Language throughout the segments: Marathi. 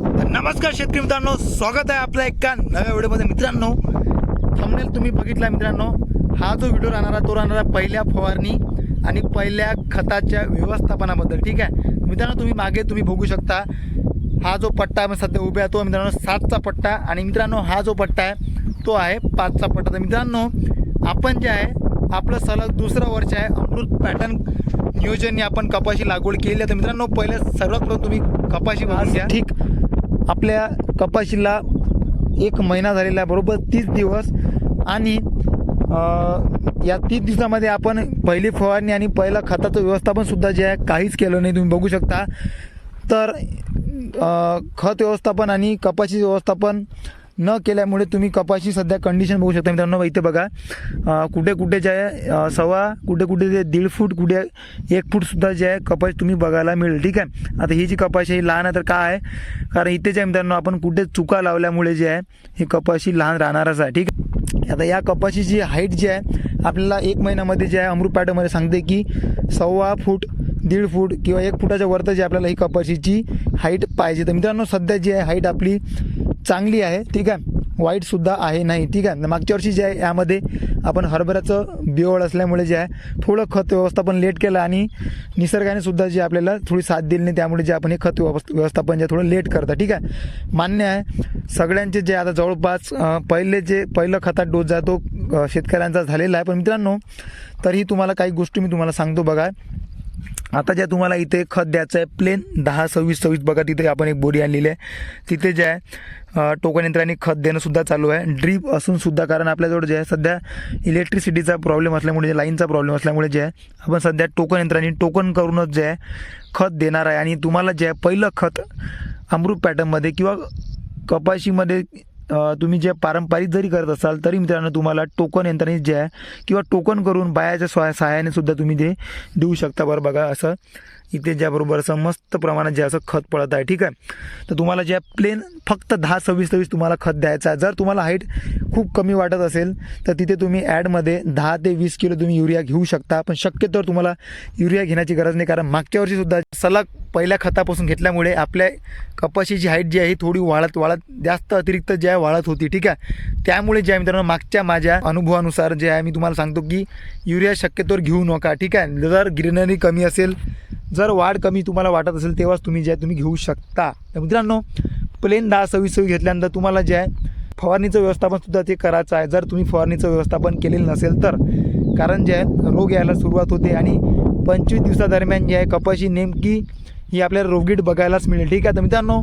नमस्कार शेतकरी मित्रांनो स्वागत आहे आपल्या एका नव्या व्हिडिओमध्ये. मित्रांनो थंबनेल तुम्ही बघितला मित्रांनो हा जो व्हिडिओ राहणारा तो राहणारा पहिल्या फवारणी आणि पहिल्या खताच्या व्यवस्थापनाबद्दल ठीक आहे? मित्रांनो तुम्ही मागे तुम्ही बघू शकता हा जो पट्टा आहे सध्या उभे आहे तो मित्रांनो सातचा पट्टा आणि मित्रांनो हा जो पट्टा आहे तो आहे पाचचा पट्टा. तर मित्रांनो आपण जे आहे आपलं सलग दुसरं वर्ष आहे अमृत पॅटर्न नियोजनने आपण कपाशी लागवड केली आहे. तर मित्रांनो पहिले सर्वात प्रथम तुम्ही कपाशी बघून घ्या. ठीक आपल्या कपाशीला एक महिना झालेला आहे बरोबर तीस दिवस. आणि या तीस दिवसामध्ये आपण पहिली फवारणी आणि पहिलं खताचं व्यवस्थापनसुद्धा जे आहे काहीच केलं नाही. तुम्ही बघू शकता. तर खत व्यवस्थापन आणि कपाशी व्यवस्थापन न केल्यामुळे तुम्ही कपाशी सध्या कंडिशन बघू शकता. मित्रांनो इथे बघा कुठे कुठे जे आहे सव्वा कुठे कुठे जे दीड फूट कुठे एक फूटसुद्धा जे आहे कपाशी तुम्ही बघायला मिळेल ठीक आहे? आता ही जी कपाशी आहे ही लहान आहे तर काय आहे? कारण इथे जे आहे मित्रांनो आपण कुठे चुका लावल्यामुळे जे आहे ही कपाशी लहान राहणारच आहे ठीक आहे? आता या कपाशीची हाईट जी आहे आपल्याला एक महिन्यामध्ये जे आहे अमृत पॅटमध्ये सांगते की सव्वा फूट दीड फूट किंवा एक फुटाच्या वरतं जी आपल्याला ही कपाशीची हाईट पाहिजे. तर मित्रांनो सध्या जी आहे हाईट आपली चांगली आहे ठीक आहे? वाईटसुद्धा आहे नाही ठीक आहे? मागच्या वर्षी जे आहे यामध्ये आपण हरभऱ्याचं बिओळ असल्यामुळे जे आहे थोडं खत व्यवस्थापन लेट केलं आणि निसर्गाने सुद्धा जे आपल्याला थोडी साथ दिली नाही त्यामुळे जे आपण हे खत व्यवस्थापन जे थोडं लेट करतं ठीक आहे? मान्य आहे सगळ्यांचे जे आता जवळपास पहिले जे पहिलं खतात डोस जातो आहे तो शेतकऱ्यांचा झालेला आहे. पण मित्रांनो तरीही तुम्हाला काही गोष्टी मी तुम्हाला सांगतो बघा. आता ज्या तुम्हाला इथे खत द्यायचं आहे प्लेन दहा सव्वीस सव्वीस बघा तिथे आपण एक बोरी आणलेली आहे. तिथे जे आहे टोकन यंत्राने खत देणंसुद्धा चालू आहे. ड्रीप असूनसुद्धा कारण आपल्याजवळ जे आहे सध्या इलेक्ट्रिसिटीचा प्रॉब्लेम असल्यामुळे जे लाईनचा प्रॉब्लेम असल्यामुळे जे आहे आपण सध्या टोकन यंत्राने टोकन करूनच जे आहे खत देणार आहे. आणि तुम्हाला जे आहे पहिलं खत अमृत पॅटर्नमध्ये किंवा कपाशीमध्ये तुम्ही जे पारंपरिक जरी करत असाल तरी मित्रांनो तुम्हाला टोकन यंत्रणेत जे आहे किंवा टोकन करून बायाच्या सहाय सहाय्याने सुद्धा तुम्ही ते देऊ शकता. बरं बघा असं इथे ज्याबरोबर असं मस्त प्रमाणात जे असं खत पडत आहे ठीक आहे? तर तुम्हाला जे प्लेन फक्त दहा सव्वीस सव्वीस तुम्हाला खत द्यायचं आहे. जर तुम्हाला हाईट खूप कमी वाटत असेल तर तिथे तुम्ही ॲडमध्ये दहा ते वीस किलो तुम्ही युरिया घेऊ शकता. पण शक्यतोवर तुम्हाला युरिया घेण्याची गरज नाही कारण मागच्या वर्षीसुद्धा सलग पहिल्या खतापासून घेतल्यामुळे आपल्या कपाशीची हाईट जी आहे ही थोडी वाढत वाढत जास्त अतिरिक्त जे आहे वाढत होती ठीक आहे? त्यामुळे जे आहे मित्रांनो मागच्या माझ्या अनुभवानुसार जे आहे मी तुम्हाला सांगतो की युरिया शक्यतोवर घेऊ नका ठीक आहे? जर ग्रीनरी कमी असेल जर वाढ कमी तुम्हाला वाटत असेल तेव्हाच तुम्ही जे आहे तुम्ही घेऊ शकता. तर मित्रांनो प्लेन दहा सव्वीस सव्वीस घेतल्यानंतर तुम्हाला जे आहे फवारणीचं व्यवस्थापन सुद्धा ते करायचं आहे. जर तुम्ही फवारणीचं व्यवस्थापन केलेलं नसेल तर कारण जे आहे रोग यायला सुरुवात होते आणि पंचवीस दिवसादरम्यान जे आहे कपाशी नेमकी ही आपल्याला रोगीट बघायलाच मिळेल. ठीक आहे तर मित्रांनो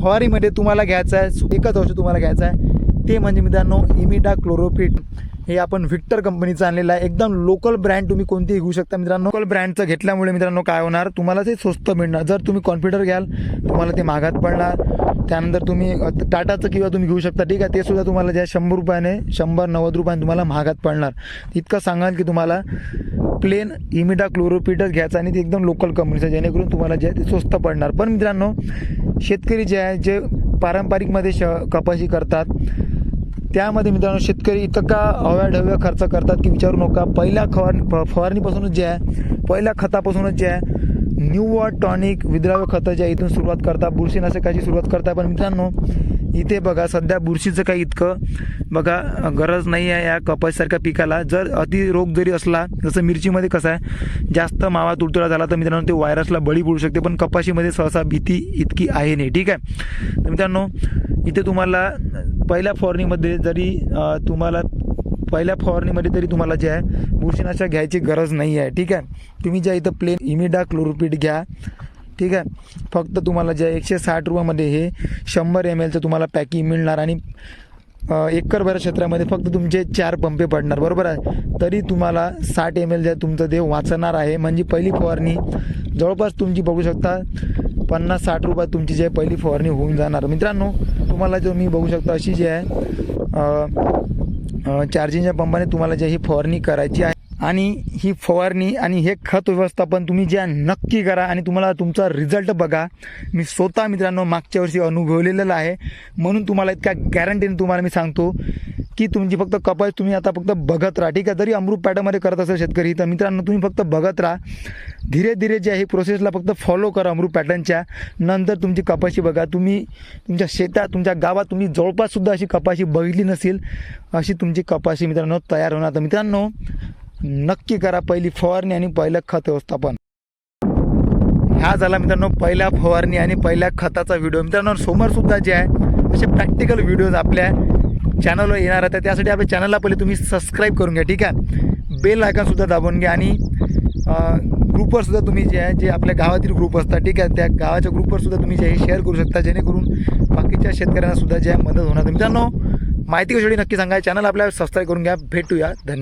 फवारीमध्ये तुम्हाला घ्यायचं आहे एकच औषध तुम्हाला घ्यायचं आहे. ते म्हणजे मित्रांनो इमिडा क्लोरोफिट. हे आपण व्हिक्टर कंपनीचं आणलेलं आहे. एकदम लोकल ब्रँड तुम्ही कोणतीही घेऊ शकता मित्रांनो. लोकल ब्रँडचं घेतल्यामुळे मित्रांनो काय होणार? तुम्हाला ते स्वस्त मिळणार. जर तुम्ही कॉन्फिडर घ्याल तुम्हाला ते महागात पडणार. त्यानंतर तुम्ही टाटाचं किंवा तुम्ही घेऊ शकता. ठीक आहे ते सुद्धा तुम्हाला ज्या शंभर रुपयाने शंभर नव्वद रुपयाने तुम्हाला महागात पडणार. इतकं सांगाल की तुम्हाला प्लेन इमिडा क्लोरोपिटच घ्यायचा आणि ते एकदम लोकल कंपनीचं जेणेकरून तुम्हाला जे आहे ते स्वस्त पडणार. पण मित्रांनो शेतकरी जे आहे जे पारंपरिकमध्ये श कपाशी करतात त्यामध्ये मित्रांनो शेतकरी इतका हव्याढव्या खर्च करतात की विचारू नका. पहिल्या खवार फवारणीपासूनच जे आहे पहिल्या खतापासूनच जे आहे न्यू वॉट टॉनिक विद्राव्य खतं जे इथून सुरुवात करता बुरशीनाशकाची सुरुवात करता पण मित्रांनो इथे बघा सध्या बुरशीचं काही इतकं बघा गरज नाही आहे या कपाशीसारख्या पिकाला. जर अति रोग जरी असला जसं मिरचीमध्ये कसं आहे जास्त मावा तुडतुडा झाला तर मित्रांनो ते व्हायरसला बळी पडू शकते पण कपाशीमध्ये सहसा भीती इतकी आहे नाही ठीक आहे? तर मित्रांनो इथे तुम्हाला पहिल्या फवारणीमध्ये जरी तुम्हाला पहिल्या फवारणीमध्ये तरी तुम्हाला जे आहे बुरशीनाशक घ्यायची गरज नाही आहे ठीक आहे? तुम्ही ज्या इथं प्लेन इमिडा क्लोरोपीड घ्या ठीक आहे? फक्त तुम्हाला जे एकशे साठ रुपयामध्ये हे शंभर एम एलचं तुम्हाला पॅकिंग मिळणार आणि एकरभर क्षेत्रामध्ये फक्त तुमचे चार पंपे पडणार बरोबर आहे? तरी तुम्हाला साठ एम एल जे तुमचं ते वाचणार आहे. म्हणजे पहिली फवारणी जवळपास तुमची बघू शकता पन्नास साठ रुपयात तुमची जी आहे पहिली फवारणी होऊन जाणार. मित्रांनो तुम्हाला जो मी बघू शकतो अशी जी आहे चार्जिंगच्या पंपाने तुम्हाला जे ही फवारणी करायची आहे आणि ही फवारणी आणि हे खत व्यवस्थापन तुम्ही जे नक्की करा आणि तुम्हाला तुमचा रिझल्ट बघा. मी स्वतः मित्रांनो मागच्या वर्षी अनुभवलेलं आहे. म्हणून तुम्हाला इतक्या गॅरंटीने तुम्हाला मी सांगतो की तुमची फक्त कपास तुम्ही आता फक्त बघत राहा. ठीक आहे जरी अमृत पॅटमध्ये करत असेल शेतकरी तर मित्रांनो तुम्ही फक्त बघत राहा. धीरे धीरे जे आहे प्रोसेसला फक्त फॉलो करा अमृत पॅटर्नच्या नंतर तुमची कपाशी बघा. तुम्ही तुमच्या शेतात तुमच्या गावात तुम्ही जवळपाससुद्धा अशी कपाशी बघितली नसेल अशी तुमची कपाशी मित्रांनो तयार होणार. तर मित्रांनो नक्की करा पहिली फवारणी आणि पहिलं खत व्यवस्थापन. हा झाला मित्रांनो पहिल्या फवारणी आणि पहिल्या खताचा व्हिडिओ मित्रांनो समोरसुद्धा जे आहे असे प्रॅक्टिकल व्हिडिओज आपल्या चॅनलवर येणार आहेत. त्यासाठी आपल्या चॅनलला पहिले तुम्ही सबस्क्राईब करून घ्या ठीक आहे? बेल आयकॉनसुद्धा दाबून घ्या आणि ग्रुपवर सुद्धा तुम्ही जे आहे जे आपल्या गावातील ग्रुप असतात ठीक आहे? त्या गावाच्या ग्रुपवर सुद्धा तुम्ही जे आहे शेअर करू शकता. जेणेकरून बाकीच्या शेतकऱ्यांना सुद्धा जे आहे मदत होणार. मित्रांनो माहिती कशी नक्की सांगा चॅनल आपल्याला सबस्क्राईब करून घ्या. भेटूया. धन्यवाद.